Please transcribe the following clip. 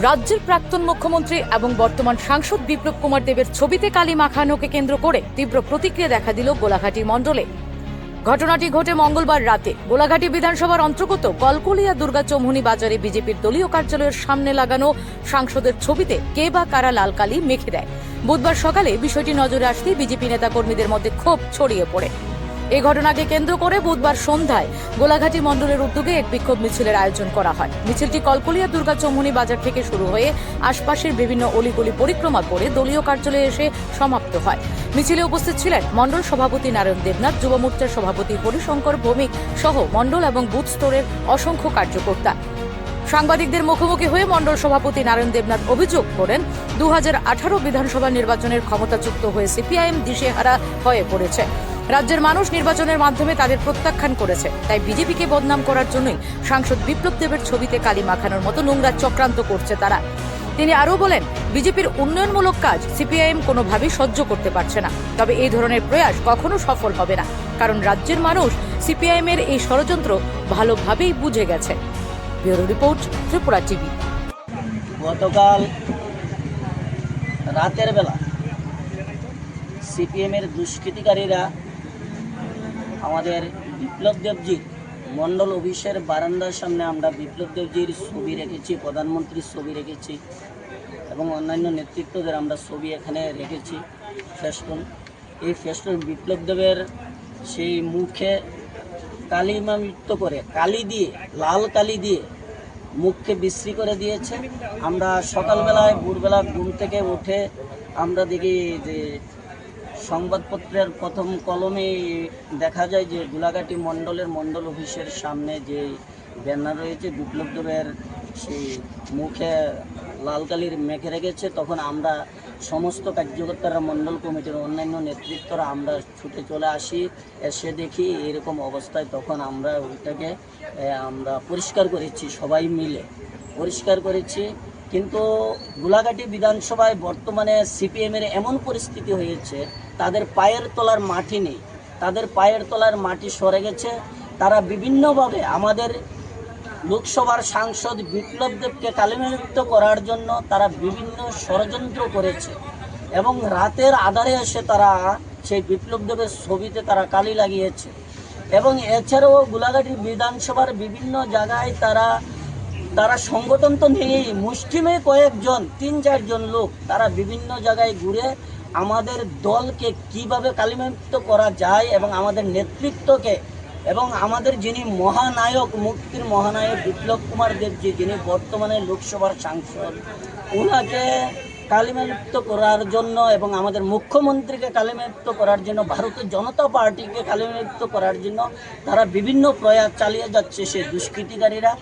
রাজ্যের প্রাক্তন মুখ্যমন্ত্রী এবং বর্তমান সাংসদ বিপ্লব কুমার দেবের ছবিতে কালি মাখানোকে কেন্দ্র করে তীব্র প্রতিক্রিয়া দেখা দিল গোলাঘাটি মণ্ডলে। ঘটনাটি ঘটে মঙ্গলবার রাতে। গোলাঘাটি বিধানসভার অন্তর্গত কলকলিয়া দুর্গা চৌমুহনী বাজারে বিজেপির দলীয় কার্যালয়ের সামনে লাগানো সাংসদের ছবিতে কে বা কারা লাল কালি মেখে দেয়। বুধবার সকালে বিষয়টি নজরে আসতেই বিজেপি নেতাকর্মীদের মধ্যে ক্ষোভ ছড়িয়ে পড়ে। এই ঘটনাকে কেন্দ্র করে বুধবার সন্ধ্যায় গোলাঘাটি মণ্ডলের উদ্যোগে এক বিক্ষোভ মিছিলের আয়োজন করা হয়। মিছিলটি কলকলিয়া দুর্গা চৌমুহনী বাজার থেকে শুরু হয়ে আশপাশের বিভিন্ন অলিগলি পরিক্রমা করে দলীয় কার্যালয়ে এসে সমাপ্ত হয়। মিছিলে উপস্থিত ছিলেন মণ্ডল সভাপতি নারায়ণ দেবনাথ, যুব মোর্চার সভাপতি হরিশঙ্কর ভৌমিক সহ মণ্ডল এবং বুথ স্তরের অসংখ্য কার্যকর্তা। সাংবাদিকদের মুখোমুখি হয়ে মণ্ডল সভাপতি নারায়ণ দেবনাথ অভিযোগ করেন দু হাজার আঠারো বিধানসভা নির্বাচনের ক্ষমতাচ্যুত হয়ে সিপিআইএম দিশেহারা হয়ে পড়েছে। রাজ্যের মানুষ নির্বাচনের মাধ্যমে তাদের প্রত্যাখ্যান করেছে। তাই বিজেপিকে বদনাম করার জন্যই সাংসদ বিপ্লব দেবের ছবিতে কালি মাখানোর মতো নোংরা চক্রান্ত করছে তারা। তিনি আরও বলেন, বিজেপির উন্নয়নমূলক কাজ সিপিআইএম কোনোভাবেই সহ্য করতে পারছে না। তবে এই ধরনের প্রয়াস কখনো সফল হবে না, কারণ রাজ্যের মানুষ সিপিআইএম এর এই ষড়যন্ত্র ভালোভাবেই বুঝে গেছে। Bureau report, Tripura TV. গতকাল রাতের বেলা সিপিএমের দুষ্কৃতিকারীরা আমাদের বিপ্লব দেবজির মণ্ডল অফিসের বারান্দার সামনে আমরা বিপ্লব দেবজির ছবি রেখেছি, প্রধানমন্ত্রীর ছবি রেখেছি এবং অন্যান্য নেতৃত্বদের আমরা ছবি এখানে রেখেছি ফেস্টুন। এই ফেস্টুন বিপ্লব দেবের সেই মুখে কালিমামিত্য করে, কালি দিয়ে, লাল কালি দিয়ে মুখকে বিশ্রী করে দিয়েছে। আমরা সকালবেলায়, ভোরবেলা ঘুম থেকে উঠে আমরা দেখি যে সংবাদপত্রের প্রথম কলমে দেখা যায় যে গোলাঘাটি মণ্ডলের মণ্ডল অফিসের সামনে যে ব্যানার রয়েছে, বিপ্লব দেবের সেই মুখে লাল কালির মেখে রেখেছে। তখন আমরা সমস্ত কার্যকর্তারা, মণ্ডল কমিটির অন্যান্য নেতৃত্বরা আমরা ছুটে চলে আসি, এসে দেখি এরকম অবস্থায়। তখন আমরা ওইটাকে আমরা পরিষ্কার করেছি সবাই মিলে। পরিষ্কার করেছি কিন্তু গোলাঘাটি বিধানসভায় বর্তমানে সিপিএমের এমন পরিস্থিতি হয়েছে, তাদের পায়ের তলার মাটি নেই। তাদের পায়ের তলার মাটি সরে গেছে। তারা বিভিন্নভাবে আমাদের লোকসভার সাংসদ বিপ্লব দেবকে করার জন্য তারা বিভিন্ন ষড়যন্ত্র করেছে এবং রাতের আধারে এসে তারা সেই বিপ্লব দেবের ছবিতে তারা কালি লাগিয়েছে। এবং এছাড়াও গোলাঘাটি বিধানসভার বিভিন্ন জায়গায় তারা তারা সংগঠন তো নেই মুষ্টিমে কয়েকজন, তিন চারজন লোক তারা বিভিন্ন জায়গায় ঘুরে আমাদের দলকে কীভাবে কালিমালিপ্ত করা যায় এবং আমাদের নেতৃত্বকে এবং আমাদের যিনি মহানায়ক, মুক্তির মহানায়ক বিপ্লব কুমার দেবজি যিনি বর্তমানে লোকসভার সাংসদ ওনাকে কালিমালিপ্ত করার জন্য এবং আমাদের মুখ্যমন্ত্রীকে কালিমালিপ্ত করার জন্য ভারতের জনতা পার্টিকে কালিমালিপ্ত করার জন্য তারা বিভিন্ন প্রয়াস চালিয়ে যাচ্ছে সেই দুষ্কৃতিকারীরা।